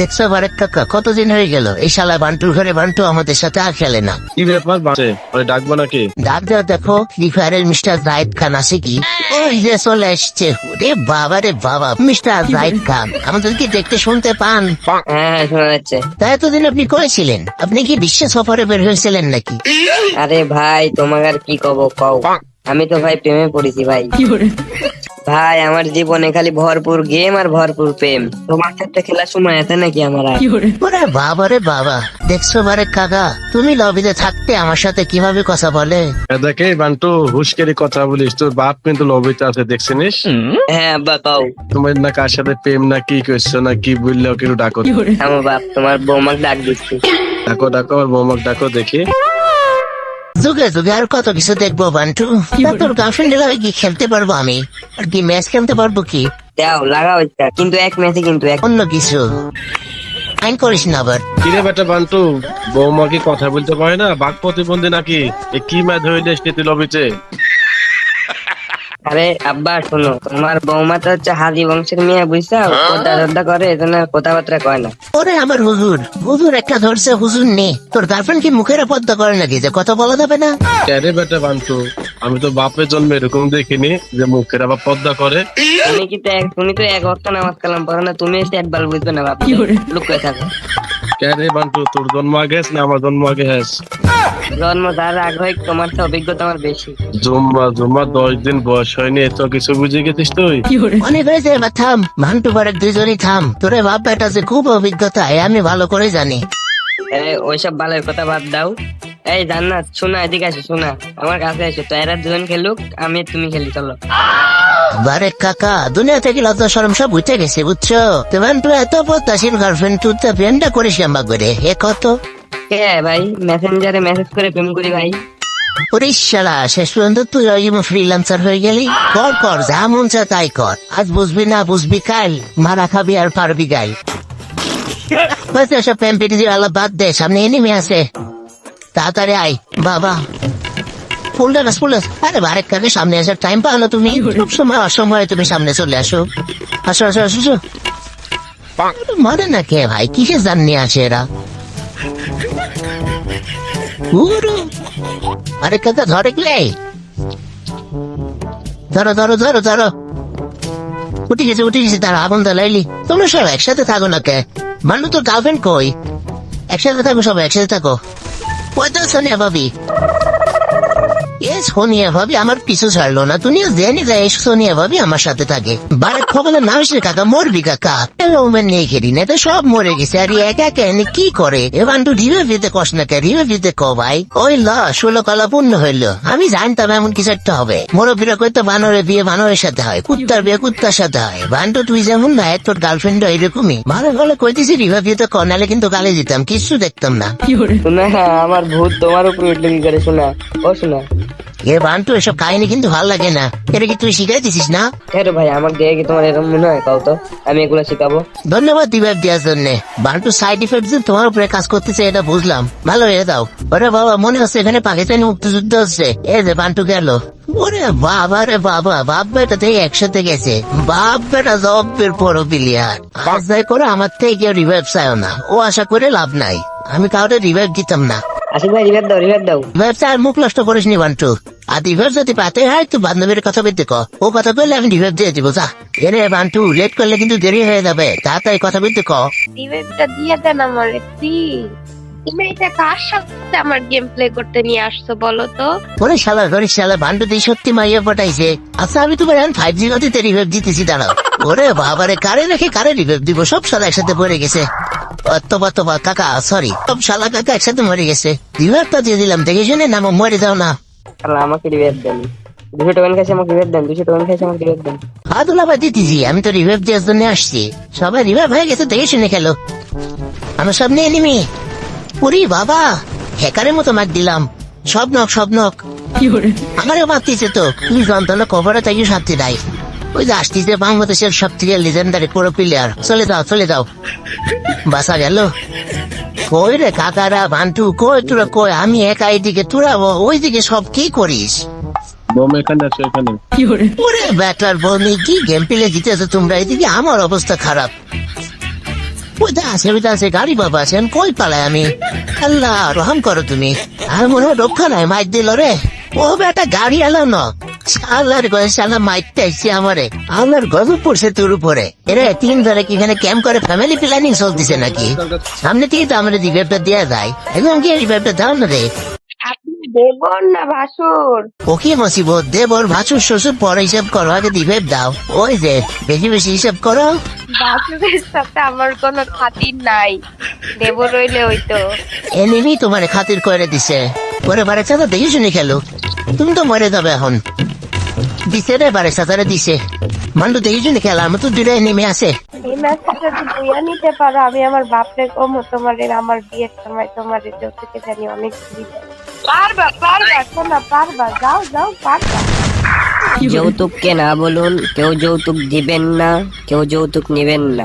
দেখছ বারেক কাকা কতদিন হয়ে গেল? এই শালা বান্টুর ঘরে বান্টু আমাদের সাথে আর খেলে না। কি ব্যাপার বাঁচে ওই ডাকবো নাকি? ডাক দাও দেখো ফ্রি ফায়ারের মিস্টার জাহিদ খান আছে কি? ওই যে চলে এসছে। রে বাবা রে বাবা মিস্টার জাহিদ খান আমাদের কি দেখতে শুনতে পান? হ্যাঁ শোনা যাচ্ছে। তাই এতদিন আপনি করেছিলেন আপনি কি বিশ্ব সফরে বের হয়েছিলেন নাকি? আরে ভাই তোমাকে আর কি কব কও। আমি তো ভাই প্রেমে পড়েছি ভাই। ভাই আমার জীবনে খালি ভরপুর গেম আর ভরপুর প্রেম। তোমার সাথে খেলার সময় আছে নাকি আমার আর? ওরে বাবা রে বাবা দেখছ বারেক কাকা তুমি লবিতে থাকতে আমার সাথে কীভাবে কথা বলে? দেখে বান্টু হুশকেরি কথা বলিস তোর বাপ কিন্তু লবিতে আছে দেখছিনিস হ্যাঁ আব্বা কও তোমার না কার সাথে প্রেম না কি করছ না কি বললেও কিন্তু ডাকো। আমার বাপ তোমার বৌমাকে ডাক দিচ্ছি। ডাকো ডাকো আর মোমক ডাকো দেখি। যুগে যুগে আর কত কিছু দেখব বান্টু? তোর গার্লফ্রেন্ডের কি খেলতে পারব আমি? আর কি ম্যাচ খেলতে পারব কি? দাও লাগাও কিন্তু এক ম্যাচে কিন্তু অন্য কিছু। আইন করিস না আবার। কিরে বেটা বান্টু বৌমা কি কথা বলতে পারে না? বাক প্রতিবন্ধী নাকি? কি ম্যাচ হইলে তুই লবিতে? আরে আব্বা শোনো তোমার বৌমা তো হচ্ছে হাজি বংশের মেয়ে বুঝছ? পদ্মা টদ্দা করে এজন্য কথাবার্তা কয় না। ওরে আমার হুজুর হুজুর একটা ধরছে হুজুর নে। তোর গার্লফ্রেন্ড কি মুখের পদ্মা করে নাকি? যে কথা বলা যাবে না? ক্যারে বেটা বান্টু আমি তো বাপের জন্মে এরকম দেখিনি যে মুখের আবার পদ্মা করে। তুমি কি তো এক তুমি তো এক অক্ট নামাজ কালাম পড়ো না তুমি এসে একবার বুঝবে না বাপ। কি করে? লুকিয়ে থাকো। ক্যারে বান্টু তোর জন্ম আগে না আমার জন্ম আগে হ্যাস জন্ম তার আগ্রহ তোমার তো অভিজ্ঞতা আমার বেশি। জুম্মা জুম্মা দশ দিন বয়স হয়নি এত কিছু বুঝে গেছিস তুই? অনেক হয়েছে এবার থাম ভান্টু বারেক দুইজনই থাম। তোরে বাপ বেটা যে খুব অভিজ্ঞতা এ আমি ভালো করে জানি। ওইসব বালের কথা বাদ দাও। এই জান্নাত শোনা এদিকে আসো শোনা। আমার কাছে এসো তো এরা দুজন খেলুক আমি তুমি খেলি চলো। বারেক কাকা দুনিয়া থেকে লজ্জা সরম সব উঠে গেছে বুঝছ? তো ভান্টু এত গার্লফ্রেন্ড তুই তো প্রেমটা করিস লম্বা করে এ কত? কে ভাই? মেসেঞ্জারে মেসেজ করে প্রেম করি ভাই। ওরে শালা শেষ পর্যন্ত তুই ওই ফ্রিল্যান্সার হয়ে গেলি? কর কর যা মন চায় তাই কর। আজ বুঝবি না বুঝবি কাল মারা খাবি আর পারবি গাই। বাস এসব প্রেম পিটি আলাপ বাদ দে সামনে এনিমি আছে। তাড়াতাড়ি আয় বাবা। ফুলডাস ফুলডাস আরে বারেক কাকে সামনে আসার টাইম পাও না তুমি? সব সময় অসময়ে তুমি সামনে চলে আসো। আসো আসো আসো মানে না কে ভাই? কিসে জাননি আসে এরা? উরু। আরে কাকা ধরে গেলে ধরো ধরো ধরো ধরো উঠে গেছে উঠে গেছে তারা আগুন লাইলি তোমরা সব একসাথে থাকো না কে? মানু তোর গার্লফ্রেন্ড কই? একসাথে থাকো সব একসাথে থাকো। ওই তো সোনিয়া ভাবি? এ সোনিয়া ভাবি আমার পিছু ছাড়লো না। তুমিও জেনে যায় সোনিয়া ভাবি আমার সাথে থাকে। বারে খবরের নাম এসে কাকা মরবি কাকা। ওমেন নেই খেলি, না তো সব মরে গেছে। আর একা এনে কি করে? এবার তো রিভে দিতে কস না কে রিভে দিতে ক ভাই। ওই ল, ষোলো কলা পূর্ণ হইল। আমি জানতাম এমন কিছু একটা হবে। মুরব্বীরা কইতো বানরের বিয়ে বানরের সাথে হয়, কুত্তার বিয়ে কুত্তার সাথে হয়। বান্টু তুই যেমন না তোর গার্লফ্রেন্ড এরকমই। ভালো ভালো কইতেছি রিভে দিতে ক নাহলে কিন্তু গালে দিতাম কিছু দেখতাম না। আমার ভূত তোমার উপর উঠলে কি করে, শোনা। ও শোনা। বান্টু এসব কাহিনী কিন্তু ভালো লাগে না। এটা কি তুই শিখাই দিছিস না? হ্যাঁ ভাই দিয়ে কি তোমার এরকম মনে হয়? কাউ তো আমি এগুলো শিখাবো। ধন্যবাদ দিবাব দেওয়ার জন্য। বান্টু সাইড ইফেক্ট যে তোমার উপরে কাজ করতেছে এটা বুঝলাম। ভালো হয়ে দাও ওরে বাবা মনে হচ্ছে এখানে পাকিস্তানি মুক্তিযুদ্ধ হচ্ছে? এই যে বান্টু গেল। ওরে বাবা রে বাবা বাপ বেটা থেকে একসাথে গেছে। বাপ বেটা প্লেয়ার আজ করে আমার থেকে কেউ রিভাইভ চায় না। ও আশা করে লাভ নাই। আমি কাউকে রিভাইভ দিতাম না। আসিফ ভাই রিভার দাও রিভার দাও। রিভাইভ চায় মুখ নষ্ট করিস নি বান্টু। আর যদি পাতে হয় তুই বান্ধবীর কথা বলতে ক। ও কথা বললে আমি দিয়ে দিব যা। এরে বান্টু লেট করলে কিন্তু দেরি হয়ে যাবে। তাড়াতাড়ি কথা দিয়ে দেন আমার প্লিজ তুমি এটা কার সাথে আমার গেম প্লে করতে নিয়ে আসছো বলো তো? ওরে শালা ওরে শালা বান্টু দিয়ে সত্যি মাইয়া পটাইছে। আচ্ছা আমি তোমার এখন ফাইভ জি গতিতে রিভাইভ দিতেছি দাঁড়াও। ওরে বাবারে কারে রেখে কারে রিভাইভ দিব? সব শালা একসাথে পড়ে গেছে। অত্তবা তোবা কাকা সরি সব শালা কাকা একসাথে মরে গেছে। রিভাইভটা দিয়ে দিলাম দেখে শুনে নাম মরে যাও না। তাহলে আমাকে রিভার দেন। দুশো টোকেন খাইছে আমাকে রিভার দেন দুশো টোকেন খাইছে আমাকে রিভার দেন। হাতুলা বা দিতেছি আমি তো রিভাইভ দেওয়ার জন্য আসছি। সবাই রিভাইভ হয়ে গেছে দেখে শুনে খেলো। আমার সামনে এনিমি উরি বাবা হ্যাকারের মতো মার দিলাম। সব নক সব নক। আমারও মারতেছে তো। তুমি যন্ত্রণা কভারে তাই শান্তি নাই। ওই যে আসতেছে বাংলাদেশের সব থেকে লিজেন্ডারি পুরো প্লেয়ার চলে যাও চলে যাও। বাসা গেল। কই রে কাকারা বান্টু কই তোরা কই? আমি একা এইদিকে তোরা ও- ওইদিকে সব কি করিস? বোম এখানে আছে এখানে। ওরে ব্যাটার বমি কি গেম প্লে জিতেছো তোমরা? এদিকে আমার অবস্থা খারাপ। ওইটা আছে ওইটা আছে গাড়ি বাবা আছেন কই পালাই আমি? আল্লাহ রহম করো তুমি। আর মনে হয় রক্ষা নাই মাইক দিল রে। ও বেটা গাড়ি এলাম না। আল্লাহর গয়ে সালা মাইকটা এসছে আমারে আল্লাহর গজব পড়ছে তোর উপরে। এরা তিন ধরে কি এখানে ক্যাম্প করে ফ্যামিলি প্ল্যানিং চলতেছে নাকি? সামনে থেকে তো আমরা রিভেপটা দেওয়া যায়। একদম কি রিভেপটা দাও না রে? দেবর না ভাসুর? ওকে মসিবত দেবর ভাসুর শ্বশুর পরে হিসাব করো আগে দাও। ওই যে বেশি বেশি হিসাব করো। ভাসুরের সাথে আমার কোনো খাতির নাই। দেবর রইলে ওই তো এনিমি তোমার খাতির করে দিছে। পরে বারে চাঁদা দেখে শুনে খেলো। তুমি তো মরে যাবে এখন। দিছে রে বারে চাঁদারে দিছে মান্ডু দেখে শুনে খেলা আমার তো দূরে নেমে আছে এই ম্যাচটা যদি বুয়া নিতে পারো আমি আমার বাপরে কমো তোমার আমার বিয়ের সময় তোমার যৌতুকে জানি অনেক পারবা পারবা শোনা পারবা যাও যাও পারবা যৌতুককে না বলুন কেউ যৌতুক দিবেন না কেউ যৌতুক নেবেন না